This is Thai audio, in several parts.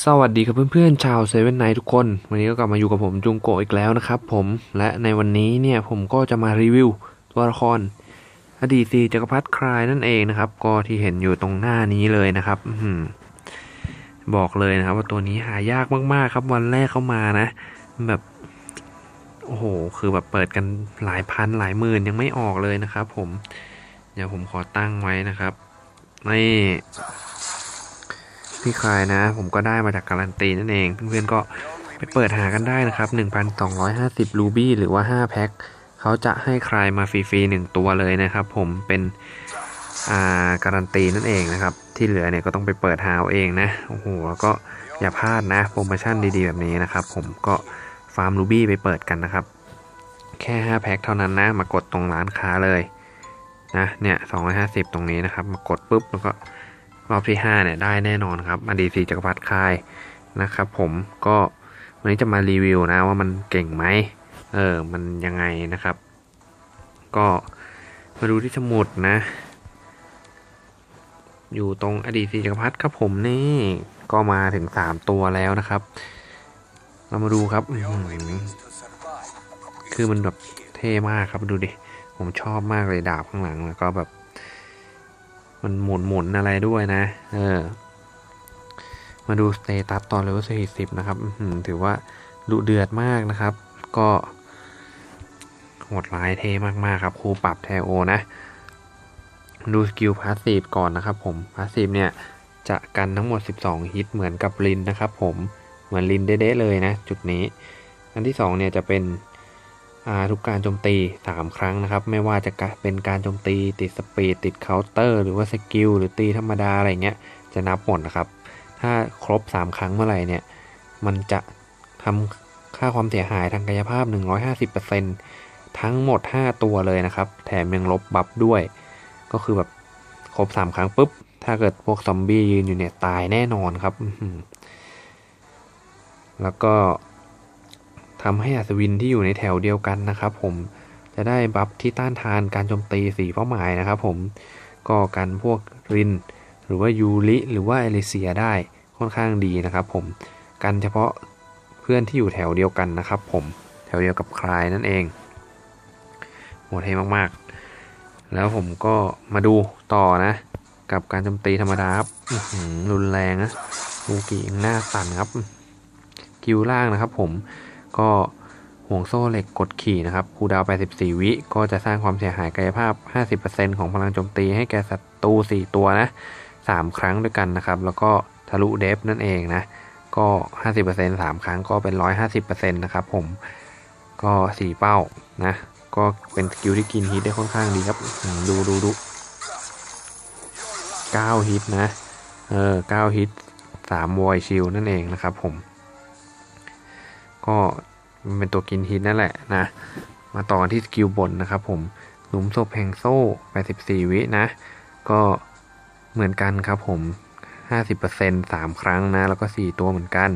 สวัสดีครับเพื่อนๆชาวเซเว่นไนทุกคน วันนี้ก็กลับมาอยู่กับผมจุงโกอีกแล้วนะครับผมและในวันนี้เนี่ยผมก็จะมารีวิวตัวละคร อดีตซีจักรพรรดิคลายนั่นเองนะครับ ก็ที่เห็นอยู่ตรงหน้านี้เลยนะครับอื้อหือบอกเลยนะครับ ว่าตัวนี้หายากมากๆ ครับวันแรกเข้ามานะ แบบโอ้โหคือแบบเปิดกันหลายพันหลายหมื่นยังไม่ออกเลยนะครับ ผม เดี๋ยวผมขอตั้งไว้นะครับนี่ พี่คลายนะ ผมก็ได้มาจากการันตีนั่นเอง เพื่อนๆก็ไปเปิดหากันได้นะครับ 1,250 รูบี้หรือว่า 5 แพ็คเขาจะให้คลายมาฟรีๆหนึ่งตัวเลยนะครับ ผมเป็นอ่าการันตีนั่นเองนะครับ ที่เหลือเนี่ยก็ต้องไปเปิดหาเอาเองนะโอ้โหแล้วก็อย่าพลาดนะโปรโมชั่นดีๆแบบนี้นะครับ ผมก็ฟาร์มรูบี้ไปเปิดกันนะครับ แค่ 5 แพ็คเท่านั้นนะ มากดตรงร้านค้าเลยนะเนี่ย250 ตรงนี้นะครับ มากดปุ๊บแล้วก็ รอบที่5เนี่ยได้แน่นอนครับอดีตสีจักรพรรดิคายนะครับผมก็วันนี้จะมารีวิวนะว่ามันเก่งไหมเออมันยังไงนะครับ ก็มาดูที่สมุดนะ อยู่ตรงอดีตสีจักรพรรดิครับผมนี่ก็มาถึง 3 ตัวแล้วนะครับ เรามาดูครับคือมันแบบเท่มากครับดูดิ ผมชอบมากเลยดาบข้างหลังแล้วก็แบบ มันหมุนหมุนอะไรด้วยนะ เออ มาดูสเตตัสตอนเลเวลสี่สิบนะครับถือว่าดุเดือดมากนะครับ ก็โหดร้ายเท่มากๆครับครูปรับแทโอนะ ดูสกิลพาสซีฟก่อนนะครับผมพาสซีฟเนี่ยจะกันทั้งหมด 12 ฮิตเหมือนกับลินนะครับผมเหมือนลินเด้ๆเลยนะ จุดนี้ อันที่ 2 เนี่ยจะเป็น ทุกการโจมตี 3 ครั้งนะครับ ไม่ว่าจะเป็นการโจมตีติดสปีดติดเคาน์เตอร์หรือว่าสกิลหรือตีธรรมดาอะไรเงี้ยจะนับหมดนะครับ ถ้าครบ 3 ครั้งเมื่อไหร่เนี่ยมันจะทำค่าความเสียหายทางกายภาพ 150%ทั้งหมด 5 ตัวเลยนะครับ แถมยังลบบัฟด้วย ก็คือแบบครบ 3 ครั้งปุ๊บ ถ้าเกิดพวกซอมบี้ยืนอยู่เนี่ยตายแน่นอนครับ แล้วก็ ทำให้อัศวินที่อยู่ในแถวเดียวกันนะครับผมจะได้บัฟที่ต้านทานการโจมตีสีเป้าหมายนะครับผมก็กันพวกริน หรือว่ายูริหรือว่าเอลิเซียได้ค่อนข้างดีนะครับผมกันเฉพาะเพื่อนที่อยู่แถวเดียวกันนะครับผมแถวเดียวกับคลายนั่นเองโหดเท่มากๆ แล้วผมก็มาดูต่อนะ กับการโจมตีธรรมดาครับรุนแรงนะลูกิหน้าสั่นครับ กิวล่างนะครับผม ก็ห่วงโซ่เหล็กกดขี่นะครับคูดาว 84 วิ ก็จะสร้างความเสียหายกายภาพ 50%ของพลังโจมตีให้แก่ศัตรู 4 ตัวนะ 3 ครั้งด้วยกันนะครับ แล้วก็ทะลุเดฟนั่นเองนะ ก็ 50% 3 ครั้งก็เป็น 150%นะครับผม ก็ 4 เป้านะ ก็เป็นสกิลที่กินฮิตได้ค่อนข้างดีครับ ดูดูดู9ฮิตนะ เออ9ฮิต3วอยชิลนั่นเองนะครับผม ก็มันเป็นตัวกินฮิตนั่นแหละนะ มาต่อกันที่สกิลบนนะครับผมหลุมศพแห่งโซ่ 84 วินะ ก็เหมือนกันครับผม 50% 3 ครั้งนะ แล้วก็ 4 ตัวเหมือนกัน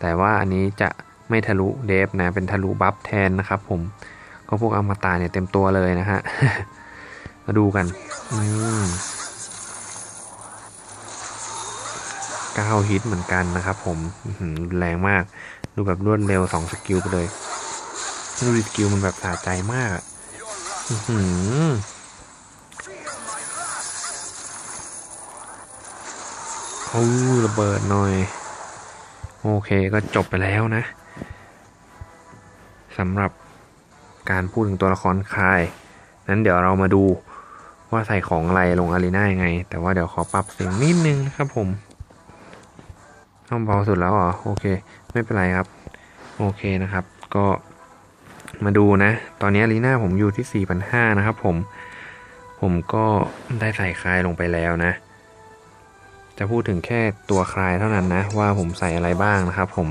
แต่ว่าอันนี้จะไม่ทะลุเดฟนะ เป็นทะลุบัฟแทนนะครับผม ก็พวกอมตะเนี่ยเต็มตัวเลยนะฮะ มาดูกันอืมเก้าฮิตเหมือนกันนะครับผมแรงมาก ดูแบบรวดเร็วสองสกิลไปเลยดูดิสกิลมันแบบสะใจมากอะอื้อโอ้ระเบิดหน่อย โอเคก็จบไปแล้วนะสำหรับการพูดถึงตัวละครคาย นั้นเดี๋ยวเรามาดูว่าใส่ของอะไรลงอารีนายังไง แต่ว่าเดี๋ยวขอปรับเสียงนิดนึงนะครับผมต้องเบาสุดแล้วเหรอ โอเค ไม่เป็นไรครับ โอเคนะครับ ก็มาดูนะ ตอนนี้ลีน่าผมอยู่ที่4,500นะครับ ผม ผมก็ได้ใส่คลายลงไปแล้วนะ จะพูดถึงแค่ตัวคลายเท่านั้นนะ ว่าผมใส่อะไรบ้างนะครับ ผม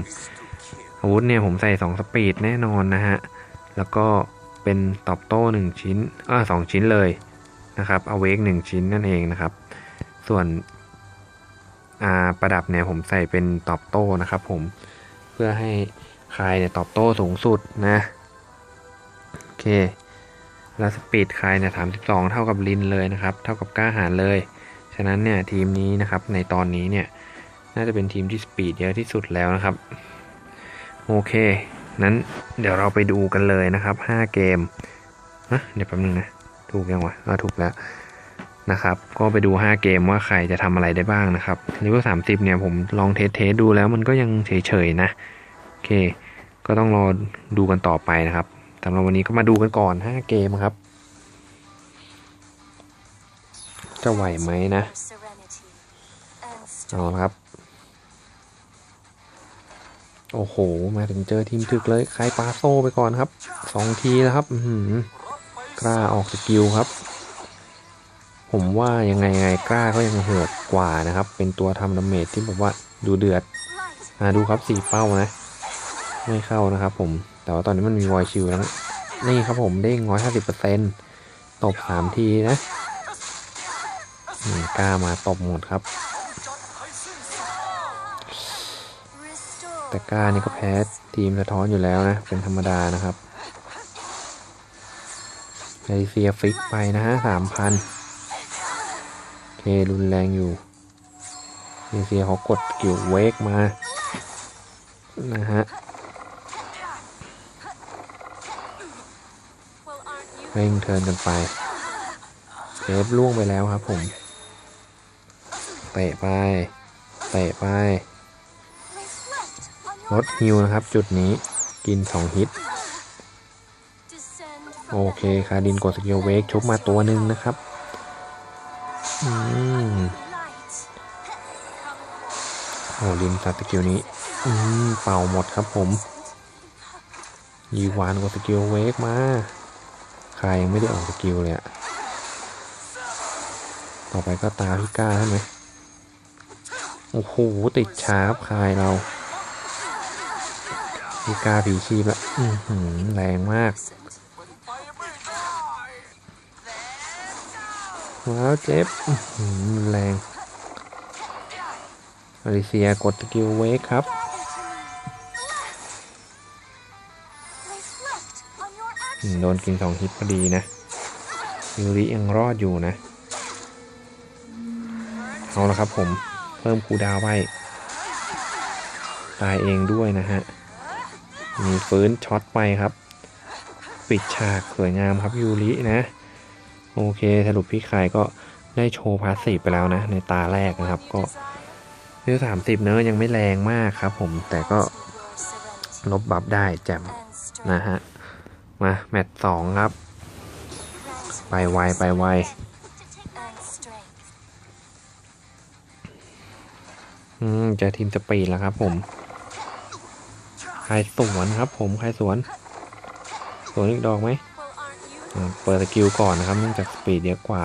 อาวุธเนี่ยผมใส่2สปีดแน่นอนนะฮะ แล้วก็เป็นตอบโต้1ชิ้นอ่าสองชิ้นเลยนะครับเอาเวกหนึ่งชิ้นนั่นเองนะครับ ส่วนอาประดับเนี่ยผมใส่เป็นตอบโต้นะครับผม เพื่อให้คลายเนี่ยตอบโต้สูงสุดนะโอเคแล้วสปีดคลายเนี่ยสามสิบสองเท่ากับลินเลยนะครับ เท่ากับกล้าหาญเลย ฉะนั้นเนี่ยทีมนี้นะครับในตอนนี้เนี่ยน่าจะเป็นทีมที่สปีดเยอะที่สุดแล้วนะครับ โอเค นั้นเดี๋ยวเราไปดูกันเลยนะครับ 5 เกมฮะเดี๋ยวแป๊บนึงนะ ถูกยังวะอ่าถูกแล้ว นะครับ ก็ไปดู 5 เกมว่าใครจะทำอะไรได้บ้างนะครับเลเวล30เนี่ยผมลองเทสเทสดูแล้วมันก็ยังเฉยๆนะ โอเค ก็ต้องรอดูกันต่อไปนะครับสำหรับวันนี้ก็มาดูกันก่อน 5 เกมครับ จะไหวไหมนะเอาละครับ โอ้โห มาถึงเจอทีมถึกเลยใครปาโซไปก่อนครับสองทีแล้วครับกล้าออกสกิลครับ ผมว่ายังไงไงกล้าก็ยังโหดกว่านะครับ เป็นตัวทำดาเมจที่แบบว่าดูเดือดอ่าดูครับสี่เป้านะ ไม่เข้านะครับผมแต่ว่าตอนนี้มันมีวอยชิลแล้วนี่ครับผมเด้งร้อยห้าสิบเปอร์เซ็นต์ตบสามทีนะนี่กล้ามาตบหมดครับ แต่กล้านี่ก็แพ้ทีมสะท้อนอยู่แล้วนะ เป็นธรรมดานะครับไอเซียฟิกไปนะฮะสามพัน เครุนแรงอยู่เอเซียเขากดกิวเวกมา นะฮะเร่งเทินกันไปเทปล่วงไปแล้วครับผมเตะไปเตะไปลดฮิวนะครับ จุดนี้กิน 2 ฮิต โอเคคาดินกดสกิลเวกชุบมาตัวหนึ่งนะครับ อ้ลินสัตว์สกิลนี้ อืมเป่าหมดครับผม ยีวานกดสกิลเวกมา ใครยังไม่ได้ออกสกิลเลยอะต่อไปก็ตาพี่ก้าใช่ไหมโอ้โห ติดชาร์ปคายเราพี่ก้าผีชีพละอือหือแรงมาก ว้าวเจ็บแรง อลิเซียกดสกิลเวกครับ โดนกินสองฮิตพอดีนะยูริยังรอดอยู่นะ เอาละครับผมเพิ่มคูดาวไปตายเองด้วยนะฮะ มีฟื้นช็อตไปครับ ปิดฉากสวยงามครับยูรินะ โอเคสรุปพี่คายก็ได้โชว์พาสซีฟไปแล้วนะ ในตาแรกนะครับก็ เลือสามสิบเนอะยังไม่แรงมากครับผมแต่ก็ลบบัฟได้แจ่มนะฮะ มา แมตช์สองครับ ไปไวไปไวอืมจอทีมสปีดแล้วครับผม ใครสวนครับผม ใครสวน สวนอีกดอกไหม เปิดสกิลก่อนนะครับเนื่องจากสปีดเยอะกว่า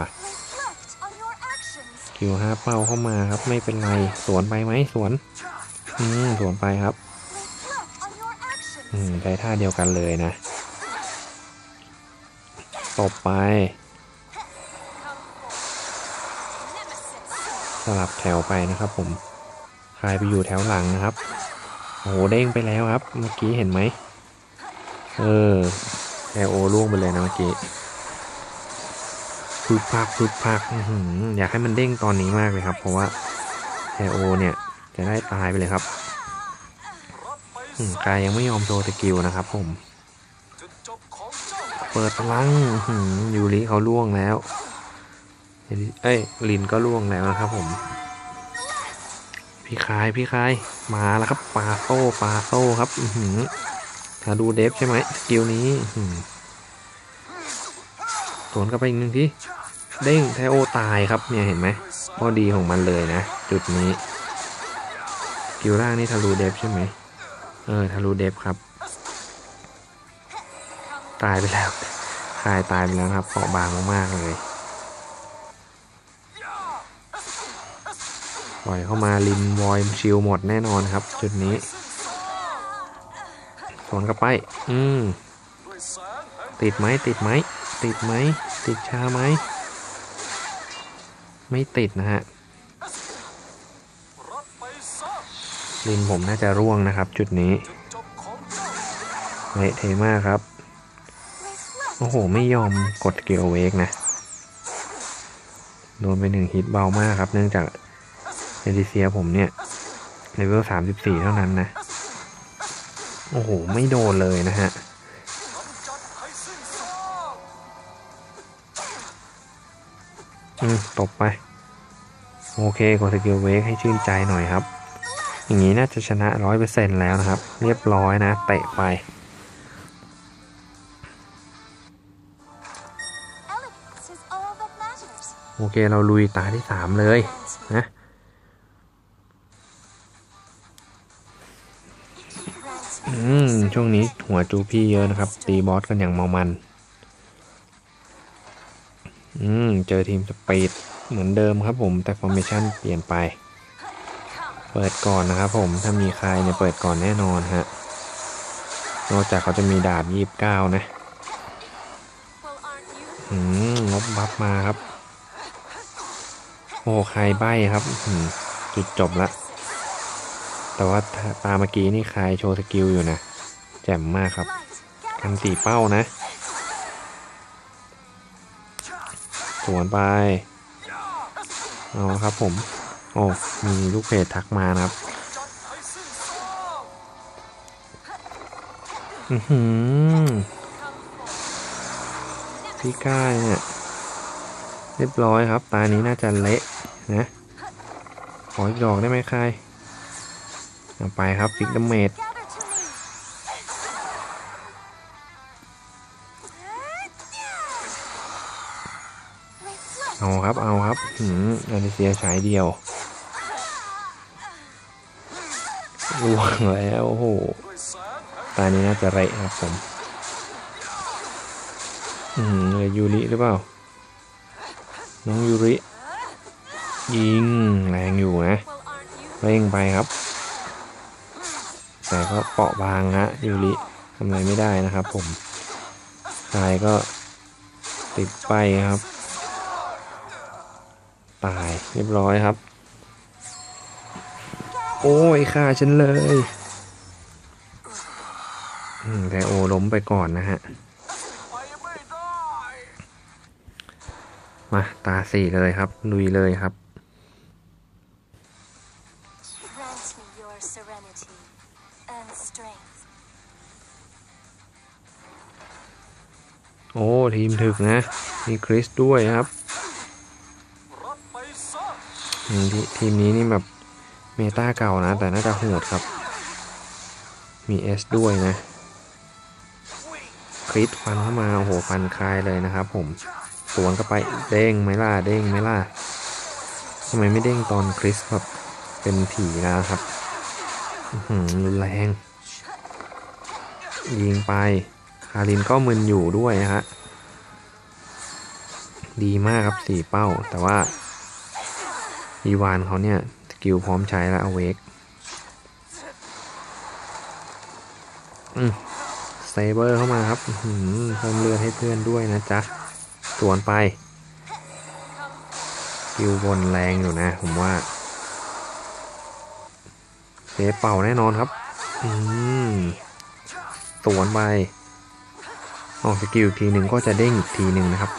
actions สกิลห้าเป้าเข้ามาครับ ไม่เป็นไรสวนไปไหมสวนอืมสวนไปครับ อืมใช้ท่าเดียวกันเลยนะตบไป สลับแถวไปนะครับ ผมใครไปอยู่แถวหลังนะครับโอ้โหเด้งไปแล้วครับ เมื่อกี้เห็นไหมเออแอโอล่วงไปเลยนะเมื่อกี้ พึกพักพึกพักอยากให้มันเด้งตอนนี้มากเลยครับ เพราะว่าแอโอเนี่ยจะได้ตายไปเลยครับอืมกายยังไม่ยอมโชว์สกิลนะครับ ผม เปิดพลังหือยูริเขาล่วงแล้ว เอ้ยลินก็ล่วงแล้วนะครับ ผม พี่คายพี่คายมาแล้วครับปาโซ่ปาโซ่ครับหือถ้าดูเดฟใช่ไหมสกิลนี้อื้อหือสวนกลับไปอีกหนึ่งที เด้งไทโอตายครับเนี่ยเห็นไหมข้อดีของมันเลยนะ จุดนี้กิลล่างนี่ทะลุเดฟใช่ไหมเออทะลุเดฟครับ ตายไปแล้วคายตายไปแล้วครับเปาะบางมากๆเลยปล่อยเข้ามาลินวอยชิลหมดแน่นอนครับ จุดนี้สวนกลับไป อืม ติดไหมติดไหมติดไหมติดชาไหม ไม่ติดนะฮะลินผมน่าจะร่วงนะครับ จุดนี้เละเทมากครับ โอ้โห ไม่ยอมกดเกียร์เวกนะ โดนไปหนึ่งฮิตเบามากครับ เนื่องจากเอดิเซียผมเนี่ยเลเวลสามสิบสี่เท่านั้นนะ โอ้โห ไม่โดนเลยนะฮะ อืมตบไป โอเคกดสกิลเวกให้ชื่นใจหน่อยครับ อย่างนี้น่าจะชนะร้อยเปอร์เซ็นแล้วนะครับ เรียบร้อยนะเตะไปโอเค เราลุยตาที่สามเลยนะอืมช่วงนี้หัวจูพี่เยอะนะครับ ตีบอสกันอย่างเมามัน อืม เจอทีมสปีดเหมือนเดิมครับผม แต่ฟอร์เมชันเปลี่ยนไป เปิดก่อนนะครับผม ถ้ามีใครเนี่ยเปิดก่อนแน่นอนฮะ นอกจากเขาจะมีดาบยีบเก้านะ อืมลบบัฟมาครับ โอ้ใครใบ้ครับอืมจุดจบละ แต่ว่าตาเมื่อกี้นี่ใครโชว์สกิลอยู่นะ แจ่มมากครับ กันสี่เป้านะ สวนไปเอาครับผม โอ้ มีลูกเพจทักมานะครับ อือหือพี่ก้าเนี่ยเรียบร้อยครับ ตานี้น่าจะเละนะ ขออีกดอกได้ไหมใคร ไปครับฟิกดเมด อาครับหืมอลิเซียฉายเดียวล่วงแล้วโอ้โหตานี้น่าจะเละครับผม อืมเลยยูริหรือเปล่า น้องยูริ ยิงแรงอยู่นะเร่งไปครับ แต่ก็เปราะบางฮะยูริทำอะไรไม่ได้นะครับผมตายก็ติดไปครับ ตายเรียบร้อยครับ โอ้ยฆ่าฉันเลยอืมแต่โอล้มไปก่อนนะฮะ มา ตาสี่เลยครับลุยเลยครับ Grant me your serenity and strength. โอ้ ทีมถึกนะ มีคริสด้วยครับอืม ทีทีมนี้นี่แบบเมตาเก่านะ แต่น่าจะโหดครับ มีเอสด้วยนะคริสฟันเข้ามา โอ้โห ฟันคลายเลยนะครับผม สวนก็ไป เด้งไหมล่ะ เด้งไหมล่ะทำไมไม่เด้งตอนคริสแบบเป็นผีนะครับรุนแรง ยิงไป คารินก็มึนอยู่ด้วยนะฮะ ดีมากครับสี่เป้า แต่ว่า อีวานเขาเนี่ยสกิลพร้อมใช้แล้วอเวกอืมเซเบอร์เข้ามาครับเพิ่มเลือดให้เพื่อนด้วยนะจ๊ะสวนไปสกิลบนแรงอยู่นะผมว่าเซฟเป่าแน่นอนครับอืมสวนไปออกสกิลอีกทีหนึ่งก็จะเด้งอีกทีหนึ่งนะครับ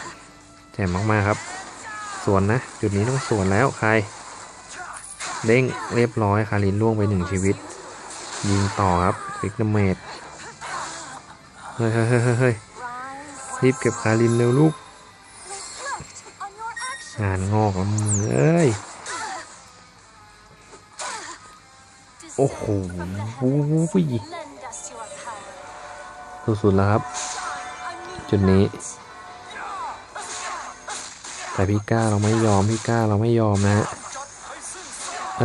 แจ่มมากๆครับ สวนนะ จุดนี้ต้องสวนแล้วใคร เด้งเรียบร้อยคารินล่วงไปหนึ่งชีวิต ยิงต่อครับฟิกเดเมดเฮ้ยเฮ้ยเฮ้ยเฮ้ยรีบเก็บคารินเร็วลูกงานงอกแล้วมึงเอ้ย โอ้โห้วิสุดๆแล้วครับ จุดนี้ แต่พี่ก้าเราไม่ยอมพี่ก้าเราไม่ยอมนะเอ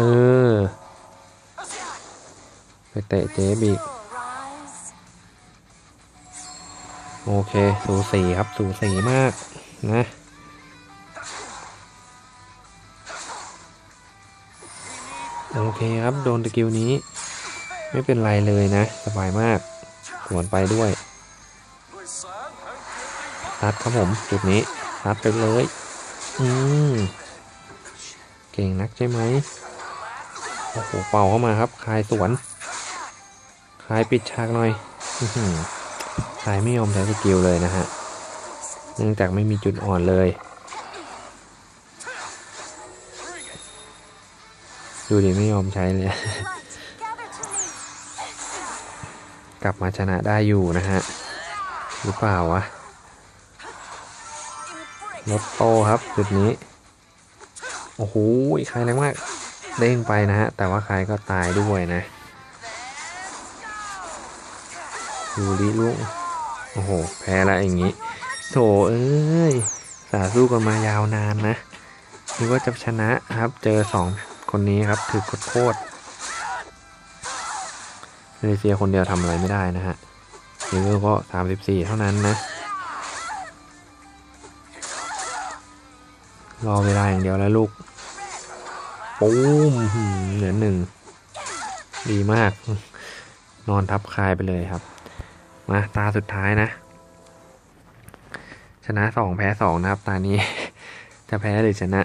อ ไปเตะเจ๊บีกโอเค สูสีครับ สูสีมากนะโอเคครับ โดนตะกิวนี้ ไม่เป็นไรเลยนะ สบายมากสวนไปด้วยซัดครับผม จุดนี้ซัดไปเลย อืมเก่งนักใช่ไหมโอ้โหเป่าเข้ามาครับคลายสวนคลายปิดฉากหน่อยอคลายไม่ยอมใช้สกิลเลยนะฮะ เนื่องจากไม่มีจุดอ่อนเลย ดูดิไม่ยอมใช้เลย กลับมาชนะได้อยู่นะฮะ หรือเปล่าวะ Embrace ลดโตครับจุดนี้ โอ้โหใครแรงมาก เด้งไปนะฮะ แต่ว่าใครก็ตายด้วยนะยูริลุงโอ้โห แพ้แล้วอย่างนี้ โถเอ้ย สาสู้กันมายาวนานนะนึกว่าจะชนะครับ เจอสองคนนี้ครับ ถือกดโคตรมาเลเซียคนเดียวทำอะไรไม่ได้นะฮะเลเวลก็สามสิบสี่เท่านั้นนะ รอเวลาอย่างเดียวแล้วลูกปูมหืมเหลือหนึ่ง ดีมาก นอนทับคายไปเลยครับ มาตาสุดท้ายนะ ชนะสองแพ้สองนะครับ ตานี้ จะแพ้หรือชนะ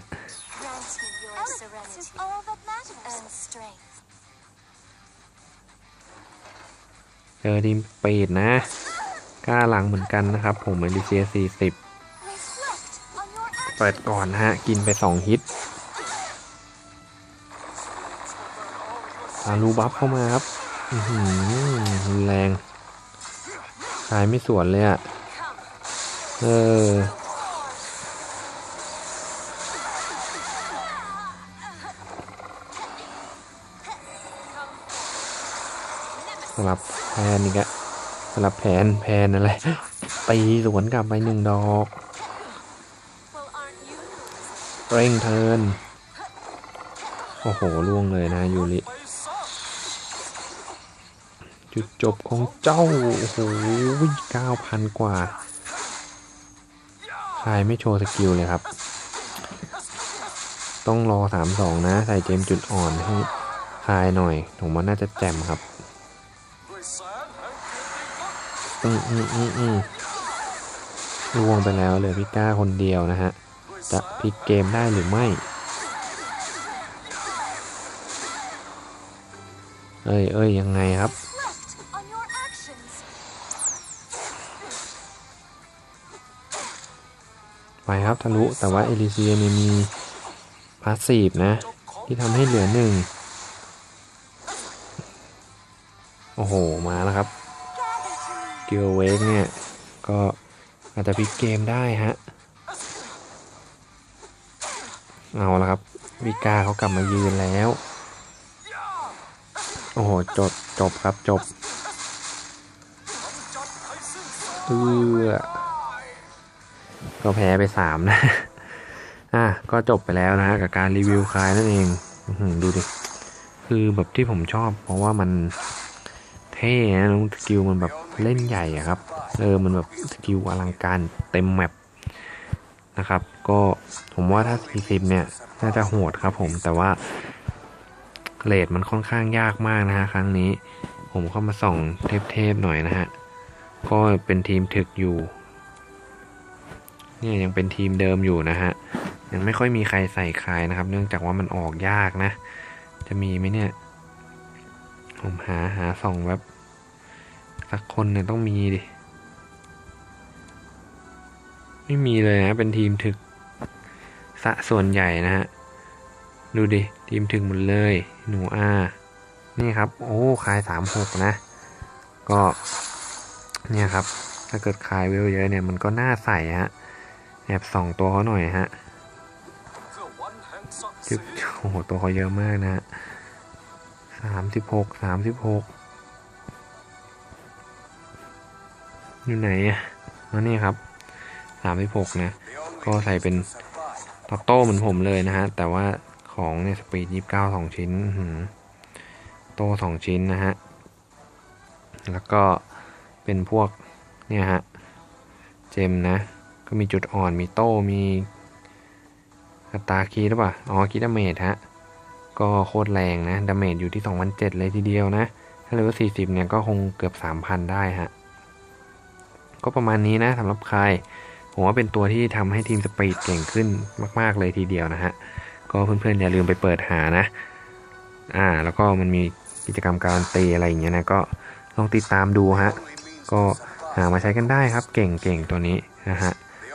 เจอทีมปีดนะ กล้าหลังเหมือนกันนะครับ ผมเอลิเซียสี่สิบ เปิดก่อนนะฮะ กินไปสองฮิตอารูบัฟเข้ามาครับอือหือรุนแรงทายไม่สวนเลยอะ่ะ เออ สลับแผนอีกอะสลับแผนแผนอะไรตีสวนกลับไปหนึ่งดอก เร่งเทิน โอ้โหล่วงเลยนะยูริจุดจบของเจ้า โอ้โหเก้าพันกว่าคายไม่โชว์สกิลเลยครับ ต้องรอสามสองนะ ใส่เจมจุดอ่อนให้คายหน่อยผมว่าน่าจะแจ่มครับอืมอืมอืมอืมล่วงไปแล้วเลยพี่ก้าคนเดียวนะฮะ จะพลิกเกมได้หรือไม่ เอ้ยเอ้ยยังไงครับ ไปครับทะลุแต่ว่าเอลิเซียเนี่ยมีพาสซีฟนะ ที่ทำให้เหลือหนึ่งโอ้โห มาแล้วครับ Gather to me. กิลเวกเนี่ย ก็อาจจะพลิกเกมได้ฮะ เอาละครับวิกาเขากลับมายืนแล้ว โอ้โห จบ จบครับ จบเออก็แพ้ไปสามนะ อะ ก็จบไปแล้วนะฮะกับการรีวิวคลายนั่นเองดูดิ คือแบบที่ผมชอบ เพราะว่ามันเท่นะสกิลมันแบบเล่นใหญ่อะครับ เออ มันแบบสกิลอลังการเต็มแมป นะครับ ก็ผมว่าถ้า 40 เนี่ย น่าจะโหดครับ ผมแต่ว่าเรทมันค่อนข้างยากมากนะฮะครั้งนี้ ผมเข้ามาส่องเทพๆหน่อยนะฮะ ก็เป็นทีมถึกอยู่ เนี่ยยังเป็นทีมเดิมอยู่นะฮะ ยังไม่ค่อยมีใครใส่ใคายนะครับ เนื่องจากว่ามันออกยากนะ จะมีไหมเนี่ย ผมหาหาส่องแบบสักคนเนี่ยต้องมีดิ ไม่มีเลยนะ เป็นทีมถึกสะส่วนใหญ่นะฮะ ดูดิ ทีมถึกหมดเลย หนูอานี่ครับ โอ้คายสามหกนะ ก็ เนี่ยครับ ถ้าเกิดคายเวลเยอะเนี่ย มันก็น่าใส่ฮะ แอบส่องตัวเขาหน่อยฮะจึกโอ้โห ตัวเขาเยอะมากนะฮะสามสิบหก สามสิบหก อยู่ไหนอะมานี่ครับ สามสิบหกนะ ก็ใส่เป็นตอโต้เหมือนผมเลยนะฮะ แต่ว่าของเนี่ยสปีดยี่สิบเก้าสองชิ้น โต้สองชิ้นนะฮะ แล้วก็เป็นพวกเนี่ยฮะ เจมนะ ก็มีจุดอ่อน มีโต้ มีกตาคีหรือเปล่า อ๋อ คีดาเมจฮะ ก็โคตรแรงนะ ดาเมจอยู่ที่ 2,007 เลยทีเดียวนะ ถ้าเลเวล40 เนี่ยก็คงเกือบ 3,000 ได้ฮะ ก็ประมาณนี้นะสำหรับใคร ผมว่าเป็นตัวที่ทำให้ทีมสปีดเก่งขึ้นมากๆเลยทีเดียวนะฮะ ก็เพื่อนๆอย่าลืมไปเปิดหานะ อ่า แล้วก็มันมีกิจกรรมการันตีอะไรอย่างเงี้ยนะ ก็ลองติดตามดูฮะ ก็หามาใช้กันได้ครับ เก่งๆตัวนี้นะฮะ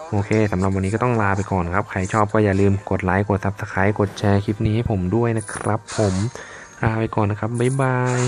โอเคสำหรับวันนี้ก็ต้องลาไปก่อนครับ ใครชอบก็อย่าลืมกดไลค์กด Subscribe กดแชร์คลิปนี้ให้ผมด้วยนะครับ ผมลาไปก่อนนะครับบ๊ายบาย